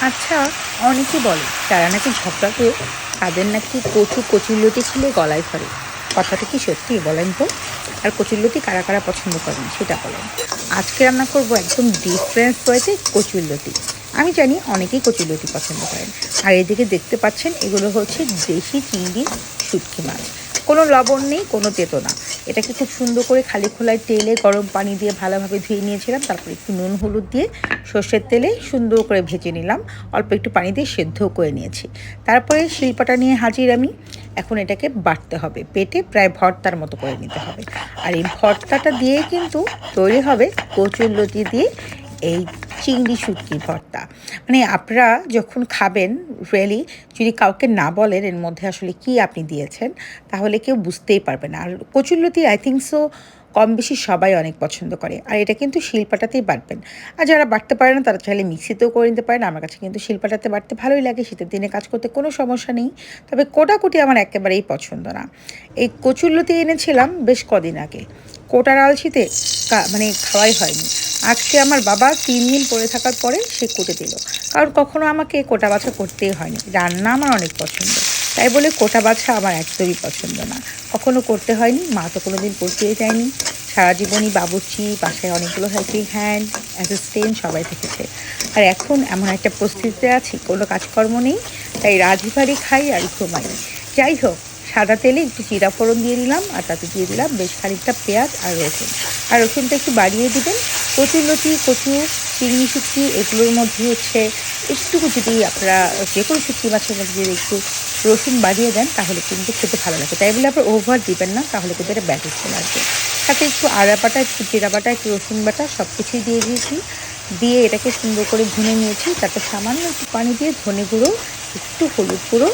আচ্ছা অনেকে বলে, তারা নাকি ঝগড়া করে তাদের নাকি কচু কচুরলতি ছিল গলায় ধরে। কথাটা কি সত্যি বলেন তো? আর কচুরলতি কারা কারা পছন্দ করেন, সেটা বলেন। আজকে রান্না করব একদম ডিফারেন্স রয়েছে কচুরলতি। আমি জানি অনেকেই কচুরলতি পছন্দ করেন। আর এদিকে দেখতে পাচ্ছেন, এগুলো হচ্ছে দেশি চিংড়ির শুটকি মাছ। কোনো লবণ নেই, কোনো তেতো না। এটাকে খুব সুন্দর করে খালি খোলায় তেলে গরম পানি দিয়ে ভালোভাবে ধুয়ে নিয়েছিলাম। তারপর একটু নুন, হলুদ দিয়ে সর্ষের তেলে সুন্দর করে ভেজে নিলাম। অল্প একটু পানি দিয়ে সেদ্ধ করে নিয়েছি। তারপরে শিল্পাটা নিয়ে হাজির আমি। এখন এটাকে বাটতে হবে। পেটে প্রায় ভর্তার মতো করে নিতে হবে। আর এই ভর্তাটা দিয়ে কিন্তু তৈরি হবে কচুর লতি দিয়ে এই চিংড়ি শুটকি ভর্তা। মানে আপনারা যখন খাবেন রিয়েলি যদি কাউকে না বলেন এর মধ্যে আসলে কি আপনি দিয়েছেন, তাহলে কেউ বুঝতেই পারবে না। আর কচুরলতি আই থিঙ্ক সো কম বেশি সবাই অনেক পছন্দ করে। আর এটা কিন্তু শিল্পাটাতেই বাটবেন। আর যারা বাটতে পারে না, তারা চাইলে মিক্সিতেও করে নিতে পারেন। আমার কাছে কিন্তু শিল্পাটাতে বাটতে ভালোই লাগে, শীতের দিনে কাজ করতে কোনো সমস্যা নেই। তবে কোটাকুটি আমার একেবারেই পছন্দ না। এই কচুরলতি এনেছিলাম বেশ কদিন আগে। কোটার আলসিতে মানে খাওয়াই হয়নি। আজকে আমার বাবা তিন দিন পরে থাকার পরে সে কোটে দিল। কারণ কখনো আমাকে কোটা বাছা করতেই হয়নি। রান্না আমার অনেক পছন্দ। তাই বলে কোটা বাছা আমার একদমই পছন্দ না। কখনো করতে হয়নি, মা তো কোনো দিন করতেই যায়নি। সারা জীবনই বাবুর্চি, বাসায় অনেকগুলো হেল্পিং হ্যান্ড অ্যাসিস্ট্যান্ট সবাই থেকেছে। আর এখন এমন একটা পরিস্থিতিতে আছি, কোনো কাজকর্ম নেই, তাই রাজভারি খাই আর ঘুমাই। যাই হোক, সাদা তেলে একটু জিরা ফোড়ন দিয়ে দিলাম আর তাতে দিয়ে দিলাম বেশ খানিকটা পেঁয়াজ আর রসুন। আর রসুনটা একটু বাড়িয়ে দিবেন। কচুর লতি, কচু, চিংড়ি শুটকি, এগুলোর মধ্যে হচ্ছে একটুকু যদি আপনারা যে কোনো শুটকি মাছের মধ্যে যদি একটু রসুন বাড়িয়ে দেন, তাহলে কিন্তু খেতে ভালো লাগে। তাই বলে আপনার ওভার দিবেন না, তাহলে কিন্তু এটা ব্যাটিস চলে আসবে সাথে একটু আদা বাটা, একটু জিরা বাটা, একটু রসুন বাটা সব কিছুই দিয়ে দিয়েছি। দিয়ে এটাকে সুন্দর করে ভুনে নিয়েছি। তারপর সামান্য একটু পানি দিয়ে ধনে গুঁড়ো, একটু হলুদ গুঁড়ো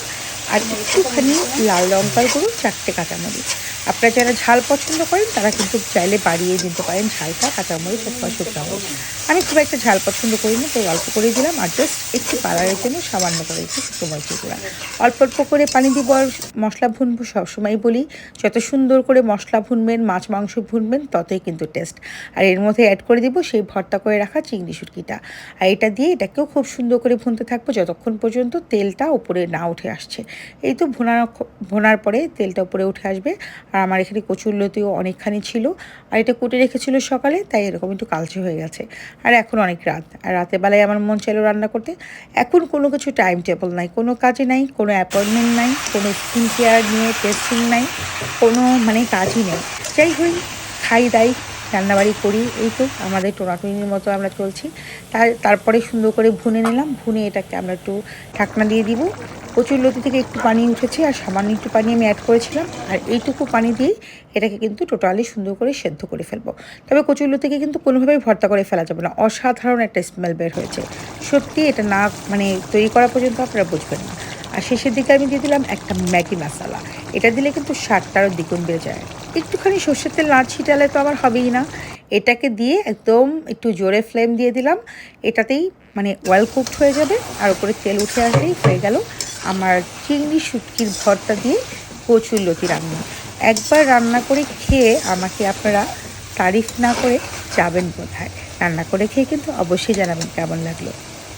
আর একটুখানি লাল লঙ্কার গুঁড়ো, চারটে কাঁচামরিচ। আপনারা যারা ঝাল পছন্দ করেন, তারা কিন্তু চাইলে বাড়িয়ে দিতে পারেন ঝালটা, কাঁচামরিচ অথবা শুকনো মরিচ। আমি খুব একটা ঝাল পছন্দ করি না তাই অল্প করে দিলাম আর জাস্ট একটু কালারের জন্য সামান্য করে একটু শুকনো মরিচের গুঁড়া। অল্প অল্প করে পানি দিব আর মশলা ভুনবো সবসময় বলি, যত সুন্দর করে মশলা ভুনবেন, মাছ, মাংস ভুনবেন, ততই কিন্তু টেস্ট আর এর মধ্যে অ্যাড করে দিব সেই ভর্তা করে রাখা চিংড়ি শুটকিটা। আর এটা দিয়ে এটাকেও খুব সুন্দর করে ভুনতে থাকব যতক্ষণ পর্যন্ত তেলটা উপরে না উঠে আসছে। এই তো ভোনা ভোনার পরে তেলটা উপরে উঠে আসবে। আর আমার এখানে কচুর লতিও অনেকখানি ছিল। আর এটা কুটে রেখেছিল সকালে, তাই এরকম একটু কালচে হয়ে গেছে। আর এখন অনেক রাত। আর রাতের বেলায় আমার মন চাইলো রান্না করতে। এখন কোনো কিছু টাইম টেবল নাই, কোনো কাজে নাই, কোনো অ্যাপয়েন্টমেন্ট নাই, কোনো স্কিন কেয়ার নিয়ে টেস্টিং নাই, কোনো মানে কাজই নেই। যাই হোক, খাই দাই, রান্নাবাড়ি করি, এই তো আমাদের টোনাটুনির মতো আমরা চলছি। তার, তারপরে সুন্দর করে ভুনে নিলাম। ভুনে এটাকে আমরা একটু ঢাকনা দিয়ে দিব। কচুর লতি থেকে একটু পানি উঠেছে আর সামান্য একটু পানি আমি অ্যাড করেছিলাম। আর এইটুকু পানি দিয়েই এটাকে কিন্তু টোটালি সুন্দর করে সেদ্ধ করে ফেলব। তবে কচুর লতিকে কিন্তু কোনোভাবেই ভর্তা করে ফেলা যাবে না। অসাধারণ একটা স্মেল বের হয়েছে। সত্যি এটা না মানে তৈরি করা পর্যন্ত আপনারা বুঝবেন না। আর শেষের দিকে আমি দিয়ে দিলাম একটা ম্যাগি মশলা। এটা দিলে কিন্তু স্বাদটা আরও দ্বিগুণ বেড়ে যায়। একটুখানি সর্ষের তেল না ছিটালে তো আমার হবেই না। এটাকে দিয়ে একদম একটু জোরে ফ্লেম দিয়ে দিলাম। এটাতেই মানে ওয়েল কুকড হয়ে যাবে। আর উপরে তেল উঠে আসলেই হয়ে গেল। আমার চিংড়ি শুটকির ভর্তা দিয়ে কচুর লতি রান্না। একবার রান্না করে খেয়ে আমাকে আপনারা তারিফ না করে যাবেন কোথায়? রান্না করে খেয়ে কিন্তু অবশ্যই জানাবেন কেমন লাগল।